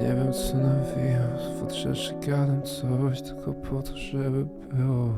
Nie wiem co nawijam, w gadam coś tylko po to, żeby było.